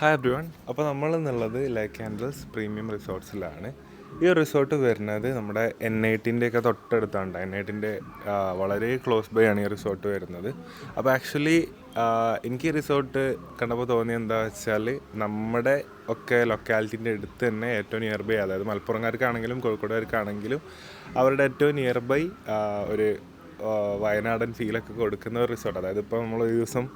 Hi every അപ്പോൾ നമ്മൾ എന്നുള്ളത് ലൈക്ക് ക്യാൻഡൽസ് പ്രീമിയം റിസോർട്ട്സിലാണ് ഈ റിസോർട്ട് വരുന്നത് നമ്മുടെ എൻ ഐ ടിന്റെ ഒക്കെ തൊട്ടടുത്താണ് എൻ ഐ ടിന്റെ വളരെ ക്ലോസ് ബൈ ആണ് ഈ റിസോർട്ട് വരുന്നത്. അപ്പോൾ ആക്ച്വലി എനിക്ക് ഈ റിസോർട്ട് കണ്ടപ്പോൾ തോന്നിയത് എന്താ വെച്ചാൽ നമ്മുടെ ഒക്കെ ലൊക്കാലിറ്റിന്റെ അടുത്ത് തന്നെ ഏറ്റവും നിയർ ബൈ അതായത് മലപ്പുറംകാർക്കാണെങ്കിലും കോഴിക്കോടുകാർക്കാണെങ്കിലും അവരുടെ ഏറ്റവും നിയർ ബൈ ഒരു വയനാടൻ ഫീലൊക്കെ കൊടുക്കുന്ന ഒരു റിസോർട്ട് അതായത് ഇപ്പോൾ നമ്മൾ ഒരു ദിവസം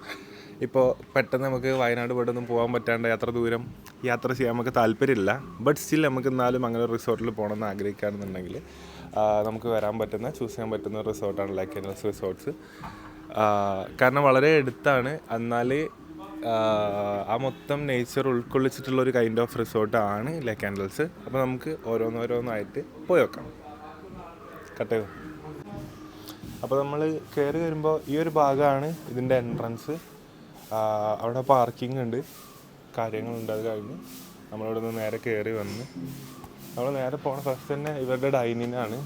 ഇപ്പോൾ പെട്ടെന്ന് നമുക്ക് വയനാട് പെട്ടെന്ന് പോകാൻ പറ്റാണ്ട് യാത്ര ദൂരം യാത്ര ചെയ്യാൻ നമുക്ക് താല്പര്യമില്ല. ബട്ട് സ്റ്റിൽ നമുക്ക് എന്നാലും അങ്ങനെ ഒരു റിസോർട്ടിൽ പോകണമെന്ന് ആഗ്രഹിക്കുകയാണെന്നുണ്ടെങ്കിൽ നമുക്ക് വരാൻ പറ്റുന്ന ചൂസ് ചെയ്യാൻ പറ്റുന്ന റിസോർട്ടാണ് ലൈക്ക് എൻസ് റിസോർട്ട്സ് കാരണം വളരെ അടുത്താണ്. എന്നാൽ ആ മൊത്തം നേച്ചർ ഉൾക്കൊള്ളിച്ചിട്ടുള്ള ഒരു കൈൻഡ് ഓഫ് റിസോർട്ടാണ് ലൈക്ക് ക്യാൻഡൽസ് അപ്പോൾ നമുക്ക് ഓരോന്നോരോന്നായിട്ട് പോയി വെക്കാം കട്ട് ചെയ്തു? അപ്പോൾ നമ്മൾ കയറി വരുമ്പോൾ ഈ ഒരു ഭാഗമാണ് ഇതിന്റെ എൻട്രൻസ് അവിടെ പാർക്കിംഗ് ഉണ്ട്. കാര്യങ്ങളുണ്ട് അത് കഴിഞ്ഞ് നമ്മളിവിടെ നിന്ന് നേരെ കയറി വന്ന്. നമ്മൾ നേരെ പോണ ഫസ്റ്റ് തന്നെ ഇവരുടെ ഡൈനിങ്ങാണ്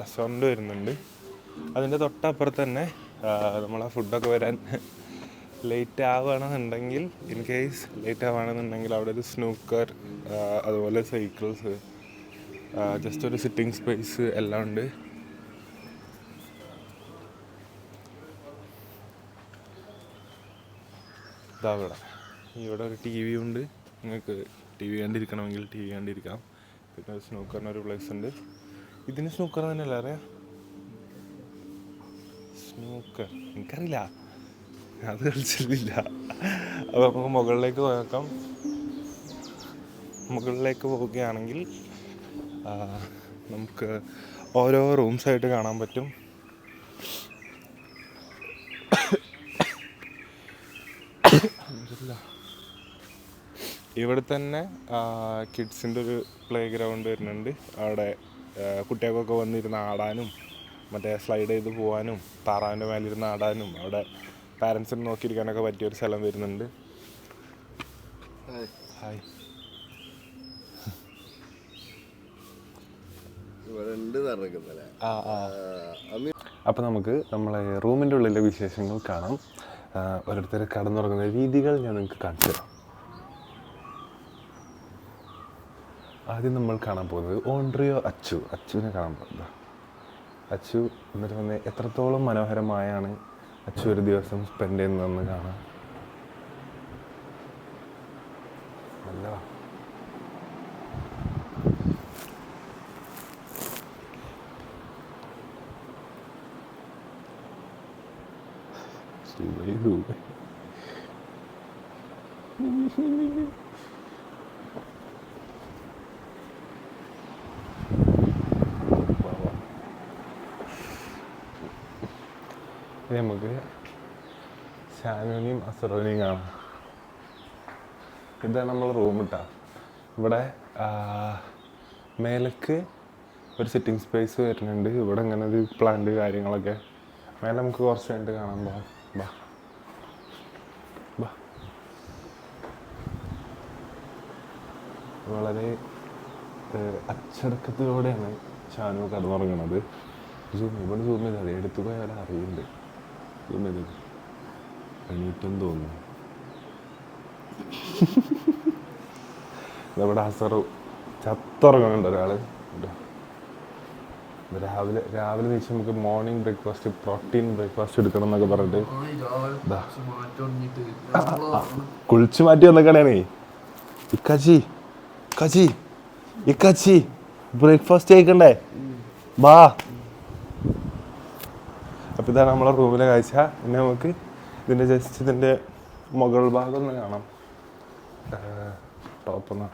റെസ്റ്റോറന്റ് വരുന്നുണ്ട്. അതിന്റെ തൊട്ടപ്പുറത്ത് തന്നെ നമ്മൾ ആ ഫുഡൊക്കെ വരാൻ ലേറ്റ് ആവുകയാണെന്നുണ്ടെങ്കിൽ ഇൻ കേസ് ലേറ്റ് ആവുകയാണെന്നുണ്ടെങ്കിൽ അവിടെ ഒരു സ്നൂക്കർ അതുപോലെ സൈക്കിൾസ് ജസ്റ്റ് ഒരു സിറ്റിംഗ് സ്പേസ് എല്ലാം ഉണ്ട്. ഇതാ ഇവിടെ. ഒരു ടി വി ഉണ്ട്. നിങ്ങൾക്ക് ടി വി കണ്ടിരിക്കണമെങ്കിൽ ടി വി കണ്ടിരിക്കാം. പിന്നെ സ്നൂക്കറിന് ഒരു പ്ലേസ് ഉണ്ട്. ഇതിന് സ്നൂക്കർ തന്നെയല്ല അറിയാം? സ്നൂക്കർ എനിക്കറിയില്ല. അത് കളിച്ചിട്ടില്ല. അപ്പോൾ നമുക്ക് മുകളിലേക്ക് നോക്കാം. മുകളിലേക്ക് പോവുകയാണെങ്കിൽ നമുക്ക് ഓരോ റൂംസായിട്ട് കാണാൻ പറ്റും. ഇവിടെ തന്നെ കിഡ്സിന്റെ ഒരു പ്ലേ ഗ്രൗണ്ട് വരുന്നുണ്ട്. അവിടെ കുട്ടികൾക്കൊക്കെ വന്നിരുന്ന് ആടാനും മറ്റേ സ്ലൈഡ് ചെയ്ത് പോകാനും താറാവിന്റെ മേലിരുന്ന് ആടാനും അവിടെ പാരൻസിനെ നോക്കിയിരിക്കാനൊക്കെ പറ്റിയൊരു സ്ഥലം വരുന്നുണ്ട്. ഹായ് അപ്പം നമുക്ക് നമ്മളെ റൂമിന്റെ ഉള്ളിലെ വിശേഷങ്ങൾ കാണാം. ഓരോരുത്തരെ കടന്നുറങ്ങുന്ന രീതികൾ ഞാൻ നിങ്ങൾക്ക് കാണിച്ചു തരാം. ആദ്യം നമ്മൾ കാണാൻ പോകുന്നത് ഓൺട്രിയോ അച്ചു അച്ചുവിനെ കാണാൻ പോകുന്നത്. അച്ചു എന്നിട്ട് വന്ന് എത്രത്തോളം മനോഹരമായാണ് അച്ചു ഒരു ദിവസം സ്പെൻഡ് ചെയ്യുന്നതെന്ന് കാണാം നല്ല ഇനി നമുക്ക് ഷാനുവിനെയും അസറോനെയും കാണാം ഇതാണ് നമ്മൾ റൂം ഇട്ടാ. ഇവിടെ മേലക്ക് ഒരു സിറ്റിംഗ് സ്പേസ് വരുന്നുണ്ട്. ഇവിടെ ഇങ്ങനെ ഒരു പ്ലാന്റ് കാര്യങ്ങളൊക്കെ. മേലെ നമുക്ക് കുറച്ച് കഴിഞ്ഞിട്ട് പോകാം ബാ ബാ. വളരെ അച്ചടക്കത്തിലൂടെയാണ് ഷാനു കടന്നുറങ്ങുന്നത് സൂം ഇവിടെ സൂം ചെയ്താൽ മതി എടുത്തു പോയാൽ അറിയുന്നുണ്ട്. ചെയ്തത് എണീറ്റെന്ന് തോന്നുന്നു നമ്മുടെ ഹസറു ചത്തുറങ്ങുന്നുണ്ട് ഒരാൾ രാവിലെ രാവിലെ നീച്ച് നമുക്ക് മോർണിംഗ് ബ്രേക്ക്ഫാസ്റ്റ് പ്രോട്ടീൻ ബ്രേക്ക്ഫാസ്റ്റ് എടുക്കണം എന്നൊക്കെ പറഞ്ഞിട്ട്. കുളിച്ച് മാറ്റി വന്നേക്കണേ ഇക്കാച്ചി ഇക്കാച്ചി ഇക്കാച്ചി. ബ്രേക്ക്ഫാസ്റ്റ് കഴിക്കണ്ടേ? ബാ അപ്പോൾ ഇതാണ് നമ്മളെ റൂമിലെ കാഴ്ച. പിന്നെ നമുക്ക് ഇതിന്റെ ജസ്റ്റ് ഇതിന്റെ മുകൾ ഭാഗം ഒന്ന് കാണാം. ടോപ്പ് ഒന്ന്.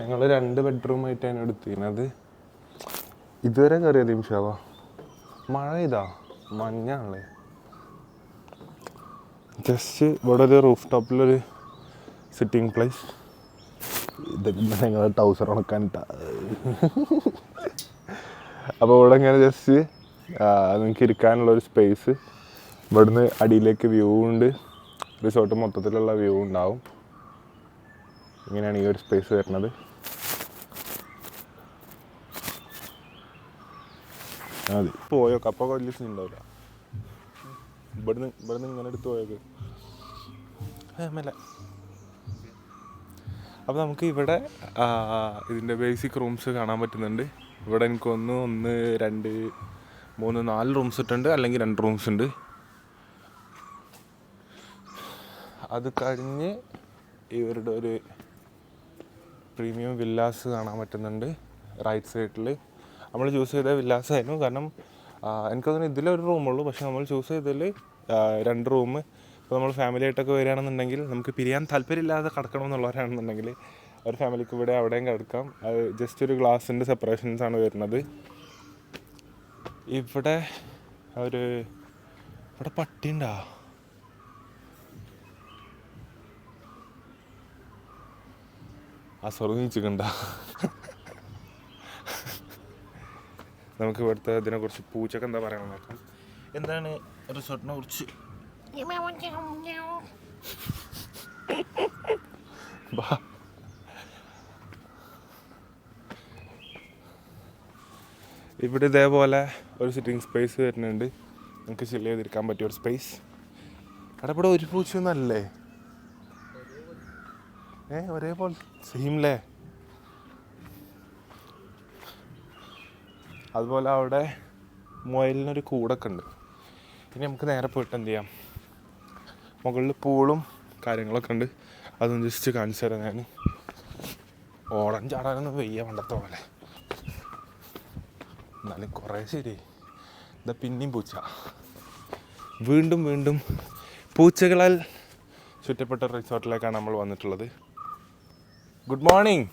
ഞങ്ങൾ രണ്ട് ബെഡ്റൂം ആയിട്ടാണ് എടുത്തിരുന്നത് ഇതുവരെ കയറിയത് നിമിഷാവ? മഴ ഇതാ മഞ്ഞാണല്ലേ? ജസ്റ്റ് ഇവിടെ ഒരു റൂഫ് ടോപ്പിലൊരു സിറ്റിംഗ് പ്ലേസ് ഇതൊക്കെ ഞങ്ങൾ ടൗസർ ഉണക്കാനിട്ട അപ്പോൾ ഇവിടെ ഇങ്ങനെ ജസ്റ്റ് നിങ്ങൾക്ക് ഇരിക്കാനുള്ള ഒരു സ്പേസ് ഇവിടുന്ന് അടിയിലേക്ക് വ്യൂ ഉണ്ട്. റിസോർട്ട് മൊത്തത്തിലുള്ള വ്യൂ ഉണ്ടാവും. ഇങ്ങനെയാണ് ഈ ഒരു സ്പേസ് വരുന്നത്. അതെ. പോയോ കപ്പ സീൻ ഉണ്ടാവില്ല. ഇവിടുന്ന് ഇവിടുന്ന് ഇങ്ങനെ എടുത്ത് പോയത്. ഏ, മെല്ലെ അപ്പോൾ നമുക്ക് ഇവിടെ ഇതിന്റെ ബേസിക് റൂംസ് കാണാൻ പറ്റുന്നുണ്ട്. ഇവിടെ എനിക്ക് ഒന്ന് ഒന്ന് രണ്ട് മൂന്ന് നാല് റൂംസ് ഇട്ടുണ്ട്. അല്ലെങ്കിൽ രണ്ട് റൂംസ് ഉണ്ട്. അത് കഴിഞ്ഞ് ഇവരുടെ ഒരു പ്രീമിയം വില്ലാസ് കാണാൻ പറ്റുന്നുണ്ട്. റൈറ്റ് സൈഡിൽ നമ്മൾ ചൂസ് ചെയ്ത വില്ലാസ് ആയിരുന്നു. കാരണം എനിക്കതിന് ഇതിലൊരു റൂമുള്ളൂ പക്ഷെ നമ്മൾ ചൂസ് ചെയ്തതിൽ രണ്ട് റൂം ഇപ്പോൾ നമ്മൾ ഫാമിലി ആയിട്ടൊക്കെ വരികയാണെന്നുണ്ടെങ്കിൽ നമുക്ക് പിരിയാൻ താല്പര്യമില്ലാതെ കിടക്കണമെന്നുള്ളവരാണെന്നുണ്ടെങ്കിൽ ഒരു ഫാമിലിക്ക് ഇവിടെ അവിടെയും കിടക്കാം. അത് ജസ്റ്റ് ഒരു ഗ്ലാസിന്റെ സെപ്പറേഷൻസ് ആണ് വരുന്നത്. ഇവിടെ ഒരു ഇവിടെ പട്ടിയുണ്ടാ ആ സ്വർഗം നമുക്ക് ഇവിടുത്തെ ഇതിനെ കുറിച്ച് പൂച്ചക്ക് എന്താ പറയാൻ നോക്കാം എന്താണ് റിസോർട്ടിനെ കുറിച്ച് ബാ. ഇവിടെ ഇതേപോലെ ഒരു സിറ്റിംഗ് സ്പേസ് വരുന്നുണ്ട്. നമുക്ക് ചില്ല് ചെയ്തിരിക്കാൻ പറ്റിയ ഒരു സ്പേസ് ഇവിടെ ഒരു പൂച്ചയൊന്നല്ലേ ഏ ഒരേപോലെ സെയിംലേ അതുപോലെ അവിടെ മുയലിനൊരു കൂടൊക്കെ ഉണ്ട്. ഇനി നമുക്ക് നേരെ പോയിട്ട് എന്ത് ചെയ്യാം? മുകളിൽ പൂളും കാര്യങ്ങളൊക്കെ ഉണ്ട്. അതൊന്ന് ജസ്റ്റ് കാണിച്ചു തരാം ഞാൻ. ഓടാൻ ചാടാനൊന്നും വയ്യ പണ്ടത്തെ പോലെ. എന്നാലും കുറേ ശരി. ഇതാ പിന്നെയും പൂച്ച. വീണ്ടും വീണ്ടും പൂച്ചകളാൽ ചുറ്റപ്പെട്ട റിസോർട്ടിലേക്കാണ് നമ്മൾ വന്നിട്ടുള്ളത്. ഗുഡ് മോർണിംഗ്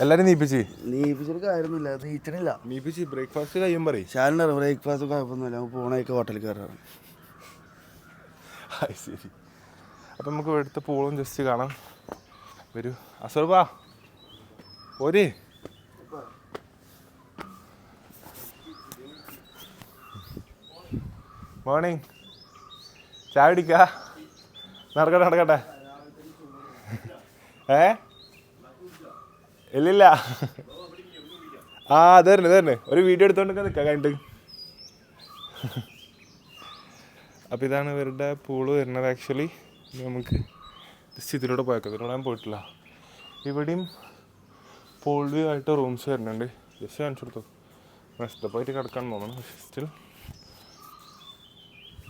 എല്ലാരും നീപ്പിച്ച്. നീപ്പിച്ചിട്ട് കാര്യമൊന്നുമില്ല നീച്ചണില്ല നീപ്പിച്ച് ബ്രേക്ക്ഫാസ്റ്റ് കഴിയും പറയും. ശാലിനറി ബ്രേക്ക്ഫാസ്റ്റ് കുഴപ്പമൊന്നുമില്ല പോണേക്ക് ഹോട്ടലിൽ കയറാറ് അത് ശരി. അപ്പം നമുക്ക് എടുത്ത പൂളും ജസ്റ്റ് കാണാം. വരൂ. അസർബാ ഒരേ മോർണിംഗ് ചായ കുടിക്കാ? നടക്കട്ടെ നടക്കട്ടെ. ഏ? ഇല്ലില്ല. ആ അത് തന്നെ ഒരു വീഡിയോ എടുത്തോണ്ട് നിൽക്കാം കഴിഞ്ഞിട്ട് അപ്പോൾ ഇതാണ് ഇവരുടെ പൂൾ വരുന്നത് ആക്ച്വലി നമുക്ക് ജസ്റ്റ് ഇതിലൂടെ പോയേക്കാം ഇതിലൂടെ ഞാൻ പോയിട്ടില്ല. ഇവിടെയും പൂൾ ആയിട്ട് റൂംസ് വരുന്നുണ്ട്. ജസ്റ്റ് കാണിച്ചു കൊടുത്തു. നഷ്ടപ്പോയിട്ട് കിടക്കാൻ തോന്നണം പക്ഷേ സ്റ്റിൽ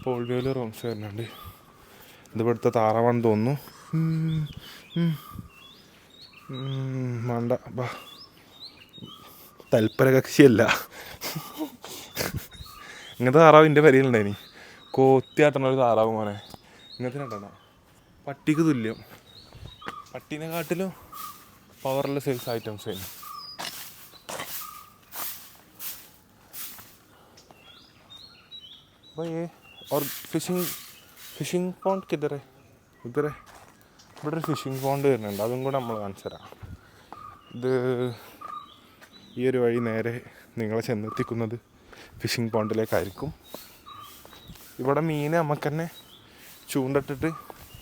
പൂൾ റൂംസ് വരുന്നുണ്ട്. ഇത് താറാവാന്ന് തോന്നുന്നു. മണ്ട ബാ. തൽപര കക്ഷിയല്ല ഇങ്ങനത്തെ താറാവ് എന്റെ പരിയിലുണ്ടായിനി. കോത്തിയാട്ടണ ഒരു താറാവ് മോനെ. ഇങ്ങനത്തെ ഉണ്ടോ പട്ടിക്ക് തുല്യം. പട്ടീനെ കാട്ടിലും പവറുള്ള സെയിൽസ് ഐറ്റംസ് ആയിരുന്നു അപ്പോൾ a or fishing fishing pond കിതറേ ഇതറേ ഇവിടെ ഒരു ഫിഷിംഗ് പോണ്ട് വരുന്നുണ്ട്. അതും കൂടെ നമ്മൾ കാണിച്ചു തരാം. ഇത് ഈ ഒരു വഴി നേരെ നിങ്ങളെ ചെന്നെത്തിക്കുന്നത് ഫിഷിംഗ് പോണ്ടിലേക്കായിരിക്കും ഇവിടെ മീൻ നമുക്ക് തന്നെ ചൂണ്ടിട്ടിട്ട്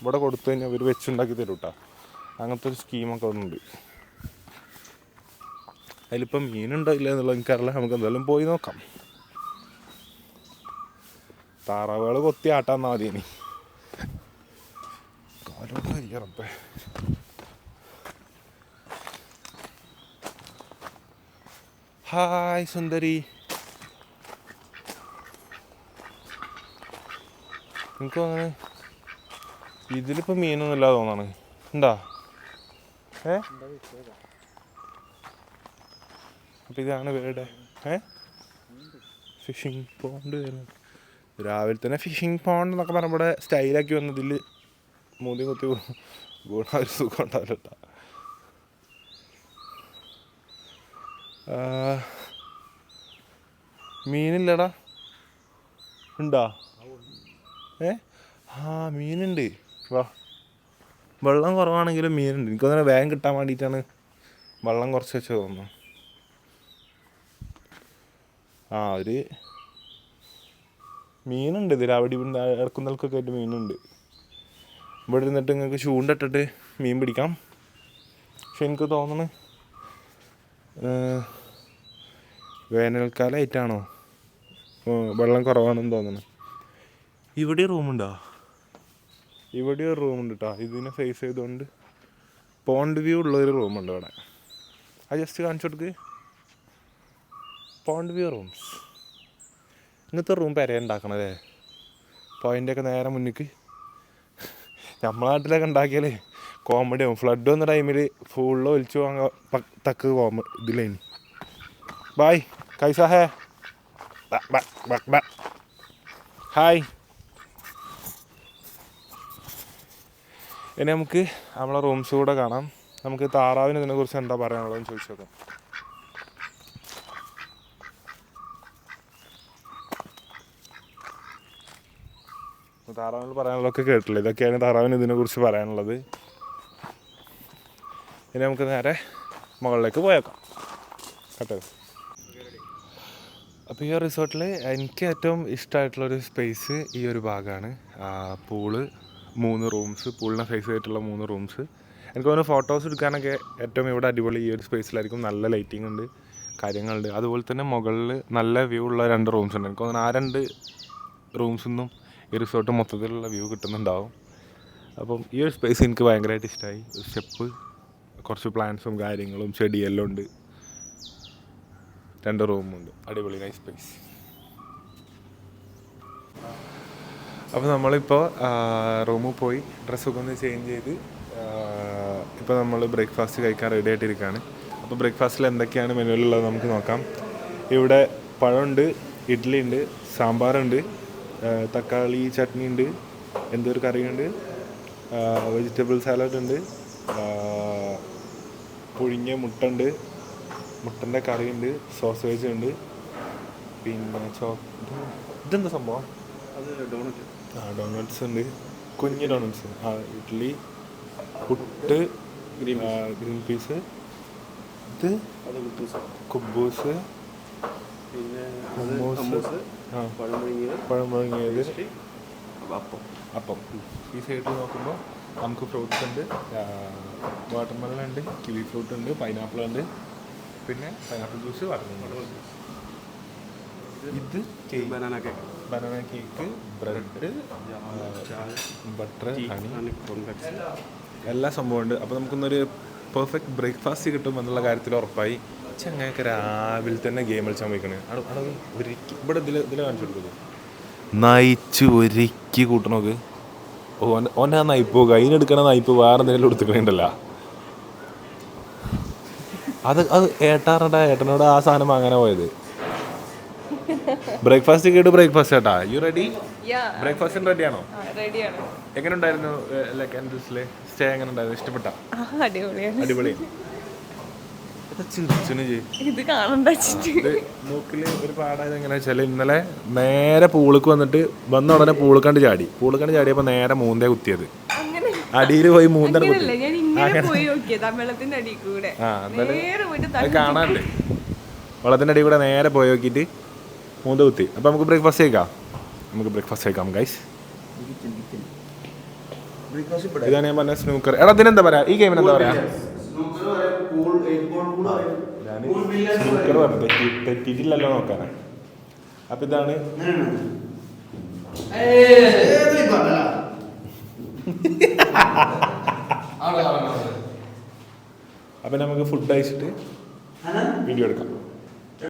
ഇവിടെ കൊടുത്തു കഴിഞ്ഞാൽ അവർ വെച്ചുണ്ടാക്കി തരും കേട്ടോ അങ്ങനത്തെ ഒരു സ്കീമൊക്കെ ഉണ്ട്. അതിലിപ്പം മീനുണ്ടോ ഇല്ല എന്നുള്ളത് എനിക്കറിയില്ല. നമുക്ക് എന്തായാലും പോയി നോക്കാം. താറാവുകൾ കൊത്തി ആട്ടാന്നാ മതി ഇനി. കാലോട്ടേ ഹായ് സുന്ദരി. എനിക്ക് തോന്നണേ ഇതിലിപ്പോൾ മീനൊന്നും ഇല്ലാതെ തോന്നാണ്. ഉണ്ടാ ഏ? അപ്പം ഇതാണ് വേടെ. ഏ? ഫിഷിംഗ് പോണ്ട് വരുന്നത് രാവിലെ തന്നെ ഫിഷിംഗ് പോണ്ട് എന്നൊക്കെ ഇവിടെ സ്റ്റൈലാക്കി വന്നതിൽ മൂന്നി കുത്തി ഗുണ ഒരു സുഖം ഉണ്ടാവില്ല മീനില്ലടാ. ഉണ്ടോ? ഏ? ആ മീനുണ്ട്. വാ. വെള്ളം കുറവാണെങ്കിലും മീനുണ്ട്. എനിക്കൊന്നും വേഗം കിട്ടാൻ വേണ്ടിയിട്ടാണ് വെള്ളം കുറച്ച് വെച്ച് തോന്നുന്നു. ആ ഒരു മീനുണ്ട് ഇതിൽ അവിടെ ഇവിടെ ഇറക്കുന്നൽക്കൊക്കെ ആയിട്ട് മീനുണ്ട്. ഇവിടെ ഇരുന്നിട്ട് നിങ്ങൾക്ക് ചൂണ്ടിട്ടിട്ട് മീൻ പിടിക്കാം. പക്ഷെ എനിക്ക് തോന്നണ് വേനൽക്കാലമായിട്ടാണോ വെള്ളം കുറവാണെന്ന് തോന്നുന്നു. ഇവിടെ റൂമുണ്ടോ ഇവിടെ ഒരു റൂമുണ്ട് കേട്ടോ ഇതിനെ ഫേസ് ചെയ്തുകൊണ്ട് പോണ്ട് വ്യൂ ഉള്ള ഉള്ളൊരു റൂമുണ്ട് അവിടെ. ആ ജസ്റ്റ് കാണിച്ചു കൊടുക്ക്. പോണ്ട് വ്യൂ റൂംസ് ഇങ്ങനത്തെ റൂം പെര ഉണ്ടാക്കണതേ പോയിന്റെയൊക്കെ നേരെ മുന്നിക്ക്. നമ്മളെ നാട്ടിലൊക്കെ ഉണ്ടാക്കിയാൽ കോമഡി ആവും. ഫ്ലഡ് വന്ന ടൈമിൽ ഫുള്ള് ഒലിച്ചു വാങ്ങാൻ തക്ക് കോമ ഇതിലേനി. ബായ് കൈസാഹേ. ഹായ് ഇനി നമുക്ക് നമ്മളെ റൂംസ് കൂടെ കാണാം. നമുക്ക് താറാവിന് ഇതിനെക്കുറിച്ച് എന്താ പറയാനുള്ളതെന്ന് ചോദിച്ചു നോക്കാം. താറാവിന് പറയാനുള്ളതൊക്കെ കേട്ടില്ല ഇതൊക്കെയാണ് താറാവിന് ഇതിനെക്കുറിച്ച് പറയാനുള്ളത്. ഇനി നമുക്ക് നേരെ മുകളിലേക്ക് പോയേക്കാം. കേട്ടോ അപ്പോൾ ഈ റിസോർട്ടിൽ എനിക്ക് ഏറ്റവും ഇഷ്ടമായിട്ടുള്ളൊരു സ്പേസ് ഈ ഒരു ഭാഗമാണ് പൂൾ. മൂന്ന് റൂംസ് പൂളിനെ ഫേസ് ചെയ്തിട്ടുള്ള മൂന്ന് റൂംസ് എനിക്ക് തോന്നുന്നു ഫോട്ടോസ് എടുക്കാനൊക്കെ ഏറ്റവും ഇവിടെ അടിപൊളി ഈ ഒരു സ്പേസിലായിരിക്കും നല്ല ലൈറ്റിംഗ് ഉണ്ട് കാര്യങ്ങളുണ്ട്. അതുപോലെ തന്നെ മുകളിൽ നല്ല വ്യൂ ഉള്ള രണ്ട് റൂംസ് ഉണ്ട്. എനിക്ക് തോന്നുന്നു ആ രണ്ട് റൂംസിൽ നിന്നും ഈ റിസോർട്ട് മൊത്തത്തിലുള്ള വ്യൂ കിട്ടുന്നുണ്ടാവും. അപ്പം ഈ ഒരു സ്പേസ് എനിക്ക് ഭയങ്കരമായിട്ട് ഇഷ്ടമായി സ്റ്റെപ്പ് കുറച്ച് പ്ലാന്റ്സും കാര്യങ്ങളും ചെടിയെല്ലാം ഉണ്ട്. രണ്ട് റൂമുണ്ട് അടിപൊളി നൈസ് സ്പേസ് അപ്പോൾ നമ്മളിപ്പോൾ റൂമിൽ പോയി ഡ്രസ്സൊക്കെ ഒന്ന് ചേഞ്ച് ചെയ്ത് ഇപ്പോൾ നമ്മൾ ബ്രേക്ക്ഫാസ്റ്റ് കഴിക്കാൻ റെഡി ആയിട്ടിരിക്കുകയാണ് അപ്പോൾ ബ്രേക്ക്ഫാസ്റ്റിൽ എന്തൊക്കെയാണ് മെനുവിലുള്ളത് നമുക്ക് നോക്കാം. ഇവിടെ പഴമുണ്ട് ഇഡ്ഡലി ഉണ്ട് സാമ്പാറുണ്ട് തക്കാളി ചട്നി ഉണ്ട് എന്തൊരു കറിയുണ്ട് വെജിറ്റബിൾ സാലഡ് ഉണ്ട് പുഴിഞ്ഞ മുട്ട ഉണ്ട് മുട്ടന്റെ കറിയുണ്ട് സോസേജ് ഉണ്ട് പിന്നെ ചോ ഇതെന്താ സംഭവം? ആ ഡോണറ്റ്സ് ഉണ്ട്. കുഞ്ഞ് ഡോണറ്റ്സ് ആ ഇഡ്ഡലി പുട്ട് ഗ്രീൻ പീസ് ഇത് കുബൂസ്. പഴമുളങ്ങിയത് മുഴങ്ങിയത് അപ്പം. ഈ സൈഡിൽ നോക്കുമ്പോൾ നമുക്ക് ഫ്രൂട്ട്സ് ഉണ്ട്. വാട്ടർമെലൺ ഉണ്ട് കിവി ഫ്രൂട്ട് ഉണ്ട് പൈനാപ്പിൾ ഉണ്ട്. പിന്നെ പൈനാപ്പിൾ ജ്യൂസ് വാട്ടർമെലൺ ഇത് banana cake banana cake bread butter honey എല്ലാ സംഭവം ഉണ്ട്. അപ്പോൾ നമുക്കൊന്നൊരു പെർഫെക്റ്റ് ബ്രേക്ക്ഫാസ്റ്റ് കിട്ടും എന്നുള്ള കാര്യത്തിൽ ഉറപ്പായി. ചങ്ങയൊക്കെ രാവിലെ തന്നെ ഗെയിം കളിച്ചാൽ പോയിക്കണേ. അവിടെ അവിടെ ഒരുക്കി ഇവിടെ ഇതിൽ ഇതിൽ കാണിച്ചു കൊടുക്കുന്നത് നയിച്ച് ഒരുക്കി കൂട്ടണോക്ക് ഓൻ ഓന്റെ ആ നയിപ്പ് കയ്യിലെടുക്കണ നയിപ്പ് വേറെ എന്തെങ്കിലും എടുത്തിക്കണുണ്ടല്ല അത് അത് ഏട്ടാറടാ ഏട്ടനോട് ആ സാധനം അങ്ങനെ പോയത്. ബ്രേക്ക്ഫാസ്റ്റ് കേട്ട് ബ്രേക്ക്ഫാസ്റ്റ് ഏട്ടാ. യു റെഡി Yeah, ബ്രേക്ക്ഫാസ്റ്റിന് റെഡിയാണോ റെഡിയാണ് എങ്ങനെ ഉണ്ടായിരുന്നു ലൈക്ക് എൻഡ്രസിലെ സ്റ്റേ എങ്ങനെ ഉണ്ടായിരുന്നു ഇഷ്ടപ്പെട്ട അടിപൊളി. കാണണ്ട മൂക്കിൽ ഒരു പാടായത് എങ്ങനെയാ വെച്ചാൽ ഇന്നലെ നേരെ പൂളിക്ക് വന്നിട്ട് വന്ന ഉടനെ പൂളിക്കണ്ട് ചാടി. പൂളിക്കണ്ട് ചാടിയപ്പോ നേരെ മൂന്തേ കുത്തിയത്. അങ്ങനെ? അടിയിൽ പോയി മൂന്നര കാണാണ്ട് കുത്തി ഞാൻ ഇങ്ങനെ പോയി നോക്കിയതാ വെള്ളത്തിന്റെ അടി കാണാണ്ട് കൂടെ നേരെ പോയി നോക്കിയിട്ട് മൂന്ന് കുത്തി. അപ്പൊ നമുക്ക് ബ്രേക്ക്ഫാസ്റ്റ് കഴിക്കാം. നമുക്ക് ബ്രേക്ക്ഫാസ്റ്റ് കഴിക്കാം ഗൈസ് ഇതാണ് ഞാൻ പറഞ്ഞ സ്നൂക്കർ എടാ ഇതിനെന്താ പറയാ? ഈ ഗെയിമിന് എന്താ പറയാ? സ്നൂക്കർ പറഞ്ഞു തെറ്റിയിട്ടില്ലല്ലോ നോക്കാനാ അപ്പൊ ഇതാണ് അപ്പൊ നമുക്ക് ഫുഡ് അയച്ചിട്ട് വീഡിയോ എടുക്കാം.